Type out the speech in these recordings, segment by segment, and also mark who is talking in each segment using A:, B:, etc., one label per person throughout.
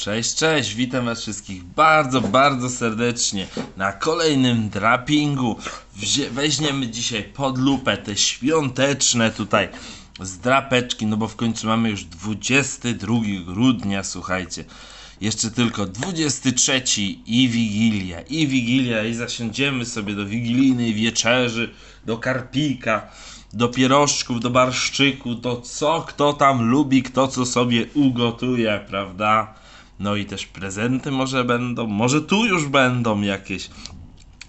A: Cześć, cześć, witam was wszystkich bardzo, bardzo serdecznie na kolejnym drapingu. Weźmiemy dzisiaj pod lupę te świąteczne tutaj zdrapeczki, no bo w końcu mamy już 22 grudnia, słuchajcie. Jeszcze tylko 23 i Wigilia, i Wigilia, i zasiądziemy sobie do wigilijnej wieczerzy, do karpika, do pierożków, do barszczyku, to co kto tam lubi, kto co sobie ugotuje, prawda? No i też prezenty może będą, może tu już będą jakieś.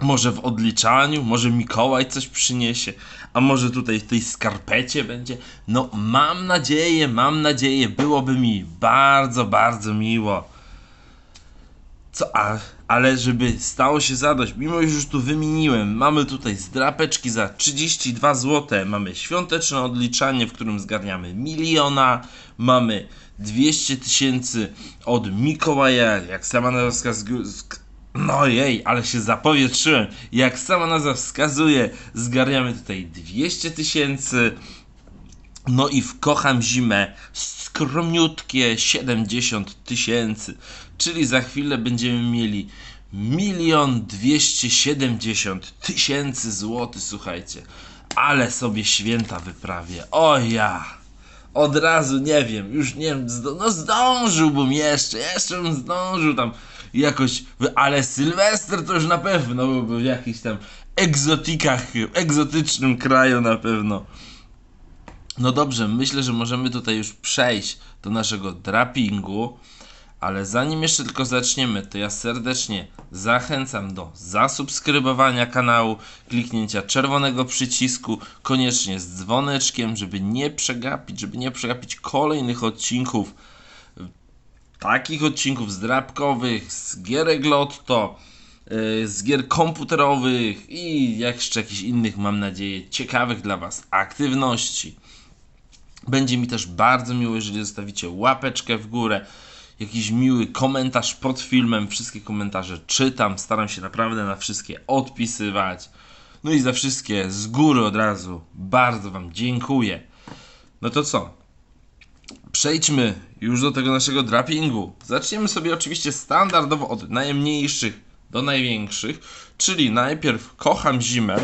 A: Może w odliczaniu, może Mikołaj coś przyniesie, a może tutaj w tej skarpecie będzie. No, mam nadzieję, mam nadzieję, byłoby mi bardzo, bardzo miło. Co, a, ale żeby stało się zadość, mimo że już tu wymieniłem, mamy tutaj zdrapeczki za 32 zł, mamy świąteczne odliczanie, w którym zgarniamy miliona, mamy 200 tysięcy od Mikołaja, jak sama nazwa no jej, ale się zapowietrzyłem, jak sama nazwa wskazuje, zgarniamy tutaj 200 tysięcy, no i w Kocham Zimę skromniutkie 70 tysięcy, czyli za chwilę będziemy mieli milion 270 tysięcy złotych, słuchajcie. Ale sobie święta wyprawię. O ja! Od razu nie wiem, już nie wiem, no zdążyłbym jeszcze, jeszcze bym zdążył tam jakoś, ale Sylwester to już na pewno byłby w jakichś tam egzotykach, egzotycznym kraju na pewno. No dobrze, myślę, że możemy tutaj już przejść do naszego drapingu, ale zanim jeszcze tylko zaczniemy, to ja serdecznie zachęcam do zasubskrybowania kanału, kliknięcia czerwonego przycisku, koniecznie z dzwoneczkiem, żeby nie przegapić, żeby nie przegapić kolejnych odcinków, takich odcinków zdrapkowych, z gierek Lotto, yy, z gier komputerowych i jeszcze jakichś innych, mam nadzieję, ciekawych dla Was aktywności. Będzie mi też bardzo miło, jeżeli zostawicie łapeczkę w górę, jakiś miły komentarz pod filmem. Wszystkie komentarze czytam, staram się naprawdę na wszystkie odpisywać. No i za wszystkie z góry od razu bardzo Wam dziękuję. No to co? Przejdźmy już do tego naszego drapingu. Zaczniemy sobie oczywiście standardowo od najmniejszych do największych, czyli najpierw Kocham Zimę.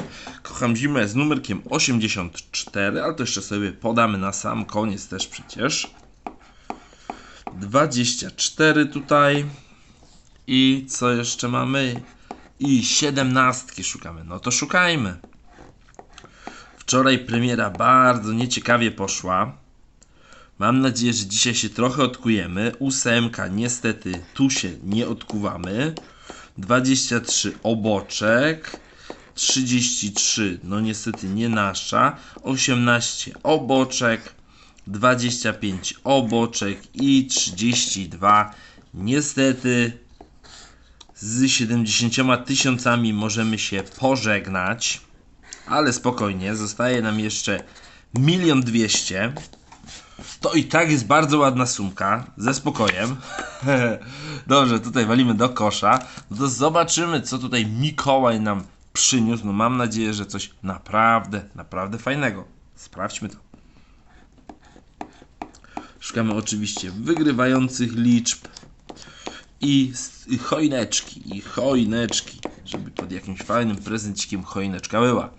A: Kocham Zimę z numerkiem 84, ale to jeszcze sobie podamy na sam koniec też przecież. 24 tutaj. I co jeszcze mamy? I 17 szukamy. No to szukajmy. Wczoraj premiera bardzo nieciekawie poszła. Mam nadzieję, że dzisiaj się trochę odkujemy. Ósemka, niestety, tu się nie odkuwamy. 23 oboczek. 33, no niestety nie nasza. 18 oboczek. 25 oboczek i 32 niestety z 70 tysiącami możemy się pożegnać. Ale spokojnie, zostaje nam jeszcze milion dwieście. To i tak jest bardzo ładna sumka, ze spokojem. Dobrze, tutaj walimy do kosza. No to zobaczymy, co tutaj Mikołaj nam przyniósł. No mam nadzieję, że coś naprawdę, naprawdę fajnego. Sprawdźmy to. Szukamy oczywiście wygrywających liczb i s- i choineczki, i choineczki, żeby pod jakimś fajnym prezencikiem choineczka była.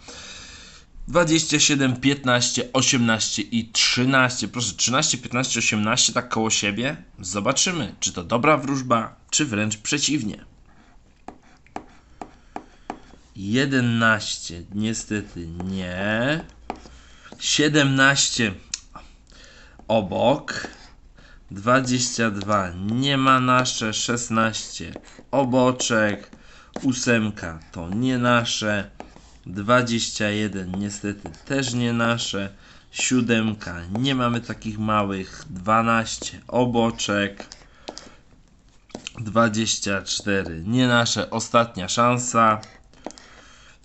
A: 27, 15, 18 i 13. Proszę, 13, 15, 18 tak koło siebie. Zobaczymy, czy to dobra wróżba, czy wręcz przeciwnie. 11, niestety nie. 17 obok. 22 nie ma nasze. 16 oboczek. 8 to nie nasze. 21 niestety też nie nasze. Siódemka nie mamy takich małych. 12 oboczek. 24 nie nasze. Ostatnia szansa.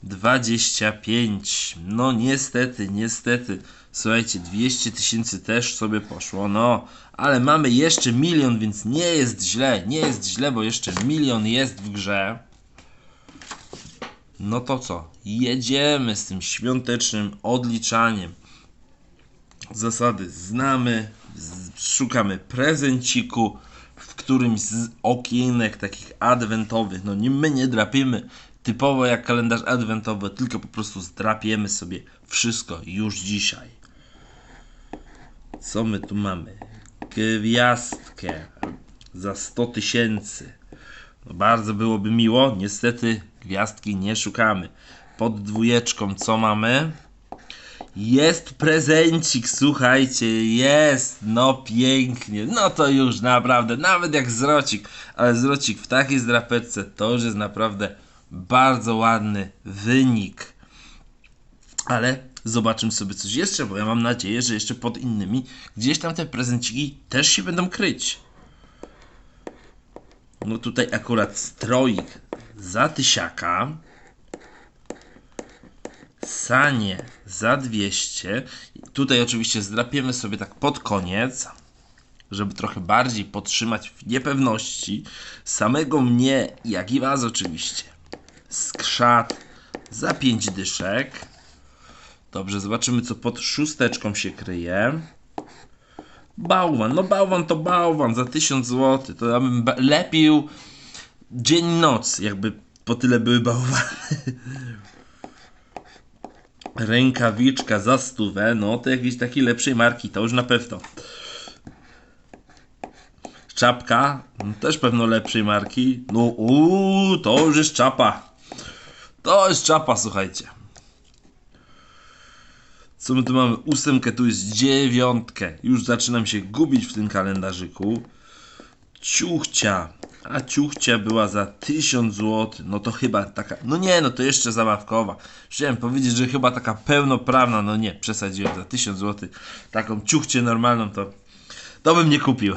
A: 25. No niestety, niestety. Słuchajcie, 200 tysięcy też sobie poszło. No, ale mamy jeszcze milion, więc nie jest źle. Nie jest źle, bo jeszcze milion jest w grze. No to co? Jedziemy z tym świątecznym odliczaniem. Zasady znamy, szukamy prezenciku, w którymś z okienek takich adwentowych. No nie, my nie drapiemy typowo jak kalendarz adwentowy, tylko po prostu zdrapiemy sobie wszystko już dzisiaj. Co my tu mamy? Gwiazdkę za 100 tysięcy. No bardzo byłoby miło, niestety gwiazdki nie szukamy. Pod dwójeczką co mamy? Jest prezencik, słuchajcie, jest, no pięknie, no to już naprawdę, nawet jak zrocik, ale zrocik w takiej zdrapeczce to już jest naprawdę bardzo ładny wynik. Ale zobaczymy sobie coś jeszcze, bo ja mam nadzieję, że jeszcze pod innymi gdzieś tam te prezenciki też się będą kryć. No tutaj akurat stroik za tysiaka. Sanie za 200. Tutaj oczywiście zdrapiemy sobie tak pod koniec, żeby trochę bardziej podtrzymać w niepewności samego mnie, jak i was oczywiście. Skrzat za 5 dyszek. Dobrze, zobaczymy co pod szósteczką się kryje. Bałwan, no bałwan to bałwan za 1000 zł. To ja bym lepił dzień noc, jakby po tyle były bałwany. Rękawiczka za stówę, no to jakiejś takiej lepszej marki, to już na pewno. Czapka, no, też pewno lepszej marki. No uuu, to już jest czapa. To jest czapa, słuchajcie. Co my tu mamy? Ósemkę, tu jest dziewiątkę. Już zaczynam się gubić w tym kalendarzyku. Ciuchcia. A ciuchcia była za 1000 zł. No to chyba taka. No nie, no to jeszcze zabawkowa. Chciałem powiedzieć, że chyba taka pełnoprawna. No nie, przesadziłem za 1000 zł. Taką ciuchcię normalną to. To bym nie kupił.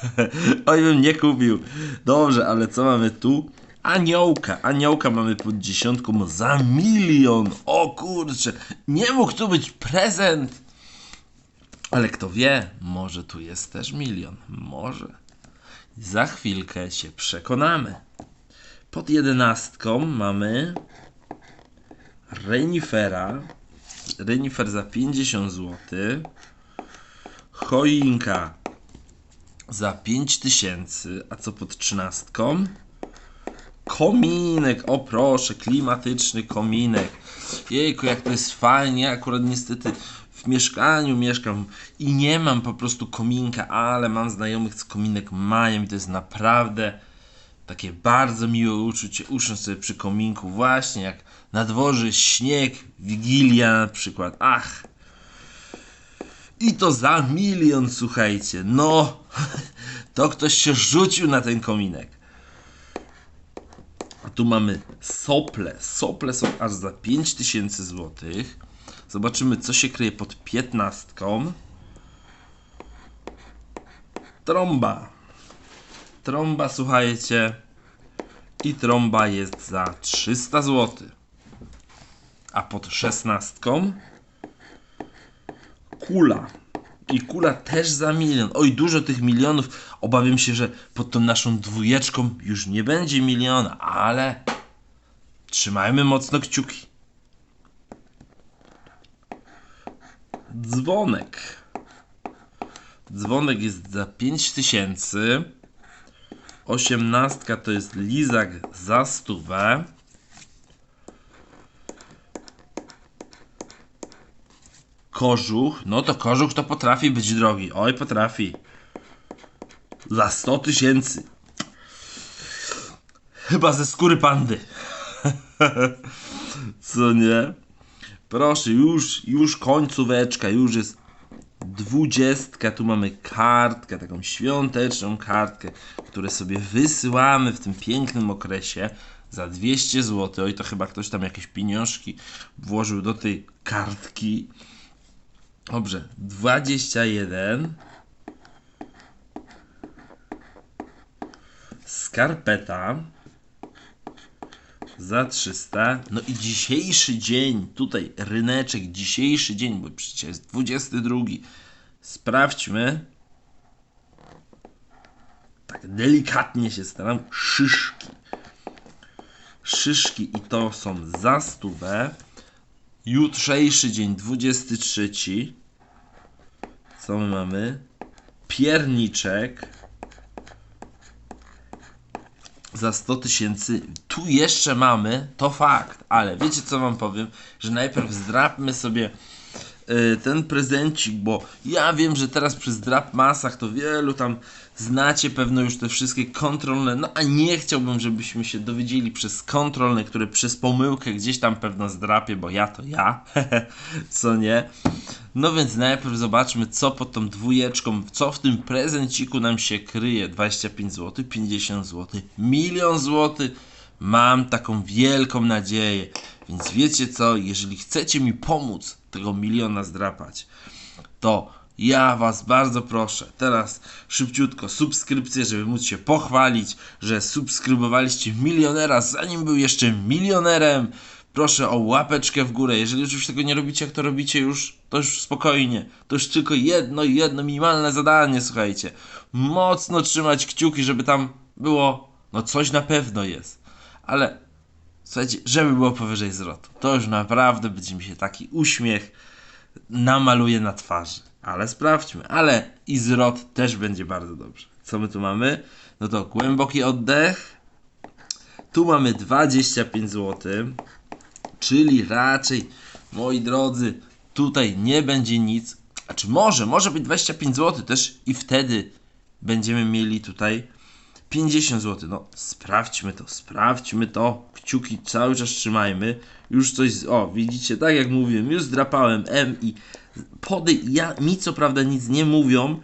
A: Oj, bym nie kupił. Dobrze, ale co mamy tu? Aniołka. Aniołka mamy pod dziesiątką za milion. O kurczę. Nie mógł tu być prezent. Ale kto wie, może tu jest też milion. Może. Za chwilkę się przekonamy. Pod jedenastką mamy Renifera. Renifer za 50 zł. Choinka za 5000. A co pod trzynastką? Kominek, o proszę, klimatyczny kominek. Jejku, jak to jest fajnie. Akurat niestety w mieszkaniu mieszkam i nie mam po prostu kominka, ale mam znajomych, co kominek mają i to jest naprawdę takie bardzo miłe uczucie. Usiąść sobie przy kominku, właśnie jak na dworze śnieg, wigilia na przykład. Ach! I to za milion, słuchajcie. No, to ktoś się rzucił na ten kominek. Tu mamy sople. Sople są aż za 5000 zł. Zobaczymy, co się kryje pod 15. Trąba. Trąba, słuchajcie. I trąba jest za 300 zł. A pod 16. Kula. I kula też za milion. Oj, dużo tych milionów. Obawiam się, że pod tą naszą dwójeczką już nie będzie miliona, ale trzymajmy mocno kciuki. Dzwonek. Dzwonek jest za 5000. Osiemnastka to jest lizak za stówę. Kożuch, no to kożuch to potrafi być drogi. Oj, potrafi. Za 100 tysięcy. Chyba ze skóry pandy. Co nie? Proszę, już, już końcóweczka, już jest dwudziestka. Tu mamy kartkę, taką świąteczną kartkę, którą sobie wysyłamy w tym pięknym okresie za 200 zł. Oj, to chyba ktoś tam jakieś pieniążki włożył do tej kartki. Dobrze, 21. Skarpeta za 300. No i dzisiejszy dzień, tutaj ryneczek, dzisiejszy dzień, bo przecież jest 22. Sprawdźmy. Tak delikatnie się staram. Szyszki. Szyszki i to są za stówę jutrzejszy dzień, 23. Co my mamy? Pierniczek za 100 tysięcy. Tu jeszcze mamy, to fakt, ale wiecie co wam powiem, że najpierw zdrapmy sobie ten prezencik, bo ja wiem, że teraz przy zdrap masach to wielu tam znacie pewno już te wszystkie kontrolne, no a nie chciałbym, żebyśmy się dowiedzieli przez kontrolne, które przez pomyłkę gdzieś tam pewno zdrapię, bo ja to ja, co nie? No więc najpierw zobaczmy, co pod tą dwójeczką, co w tym prezenciku nam się kryje. 25 zł, 50 zł, milion zł. Mam taką wielką nadzieję. Więc wiecie co, jeżeli chcecie mi pomóc tego miliona zdrapać, to ja was bardzo proszę, teraz szybciutko subskrypcję, żeby móc się pochwalić, że subskrybowaliście milionera, zanim był jeszcze milionerem. Proszę o łapeczkę w górę. Jeżeli oczywiście tego nie robicie, jak to robicie już, to już spokojnie. To już tylko jedno, jedno minimalne zadanie, słuchajcie. Mocno trzymać kciuki, żeby tam było, no coś na pewno jest. Ale słuchajcie, żeby było powyżej zwrotu. To już naprawdę będzie mi się taki uśmiech namaluje na twarzy. Ale sprawdźmy. Ale i zwrot też będzie bardzo dobrze. Co my tu mamy? No to głęboki oddech. Tu mamy 25 zł. Czyli raczej, moi drodzy, tutaj nie będzie nic. A czy może, może być 25 zł też i wtedy będziemy mieli tutaj 50 zł. No, sprawdźmy to, sprawdźmy to. Kciuki cały czas trzymajmy. Już coś, o, widzicie, tak jak mówiłem, już zdrapałem M i podej, ja, mi co prawda nic nie mówią,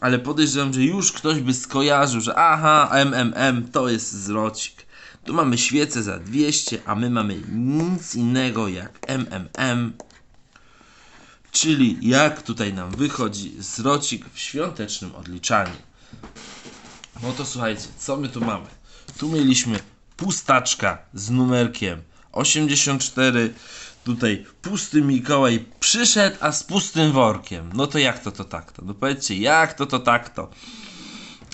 A: ale podejrzewam, że już ktoś by skojarzył, że aha, MMM to jest zwrocik. Tu mamy świecę za 200, a my mamy nic innego jak MMM. Czyli jak tutaj nam wychodzi zwrocik w świątecznym odliczaniu. No to słuchajcie, co my tu mamy? Tu mieliśmy pustaczka z numerkiem 84. Tutaj pusty Mikołaj przyszedł, a z pustym workiem. No to jak to to tak to? No powiedzcie, jak to to tak to?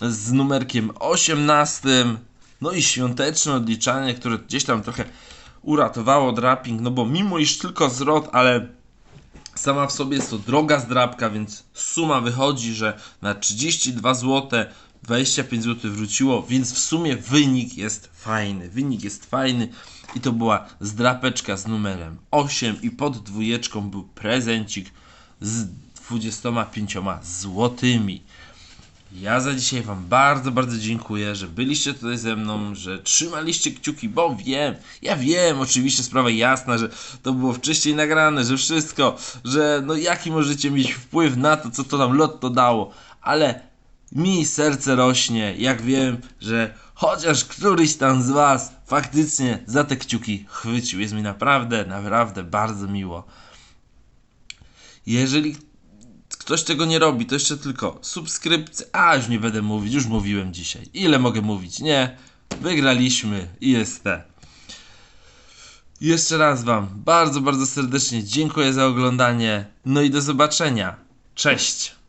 A: Z numerkiem 18. No i świąteczne odliczanie, które gdzieś tam trochę uratowało draping, no bo mimo iż tylko zwrot, ale Sama w sobie jest to droga zdrabka, więc suma wychodzi, że na 32 zł 25 zł wróciło, więc w sumie wynik jest fajny. Wynik jest fajny i to była zdrapeczka z numerem 8 i pod dwójeczką był prezencik z 25 złotymi. Ja za dzisiaj Wam bardzo, bardzo dziękuję, że byliście tutaj ze mną, że trzymaliście kciuki, bo wiem, ja wiem, oczywiście sprawa jasna, że to było wcześniej nagrane, że wszystko, że no jaki możecie mieć wpływ na to, co to nam lotto dało, ale mi serce rośnie, jak wiem, że chociaż któryś tam z Was faktycznie za te kciuki chwycił. Jest mi naprawdę, naprawdę bardzo miło. Jeżeli ktoś tego nie robi, to jeszcze tylko subskrypcja. A, już nie będę mówić, już mówiłem dzisiaj. Ile mogę mówić? Nie. Wygraliśmy i jest te. Jeszcze raz Wam bardzo, bardzo serdecznie dziękuję za oglądanie. No i do zobaczenia. Cześć.